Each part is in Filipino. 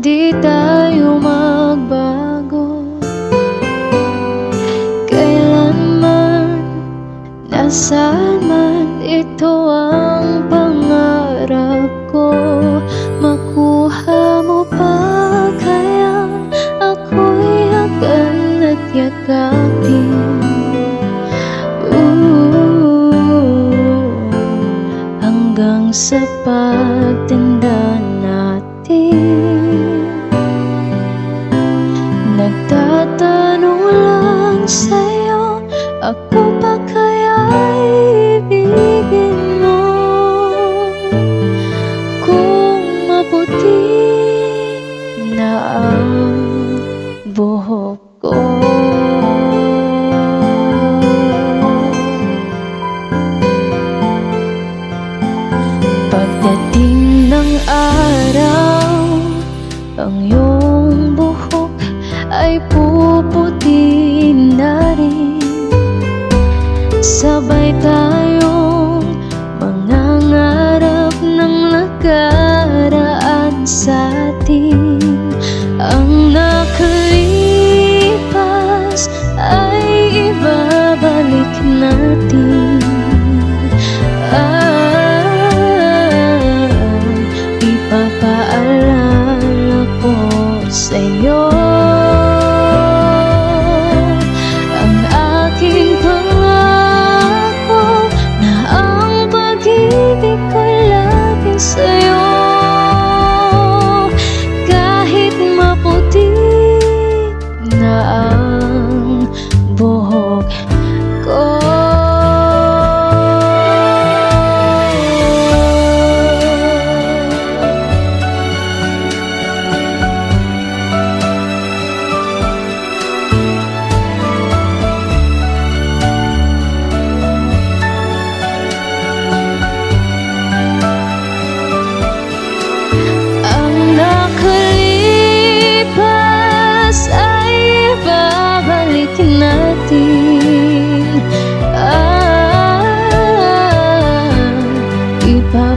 di tayo magbago. Kailanman, nasaan man Ito ang pangarap ko. Makuha mo pa kaya Ako'y hagan at yakapin. Ooh, Hanggang sa pagtanda natin sa'yo Ako pa kaya ibigin mo. Kung maputi na ang buhok ko. Pagdating ng araw Ang iyong buhok ay puputi sa atin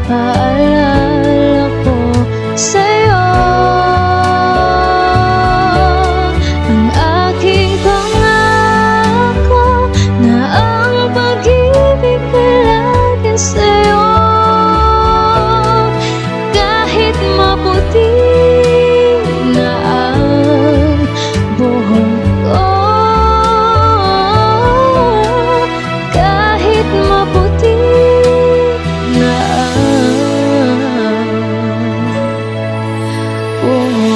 Paalala ko sa'yo Whoa.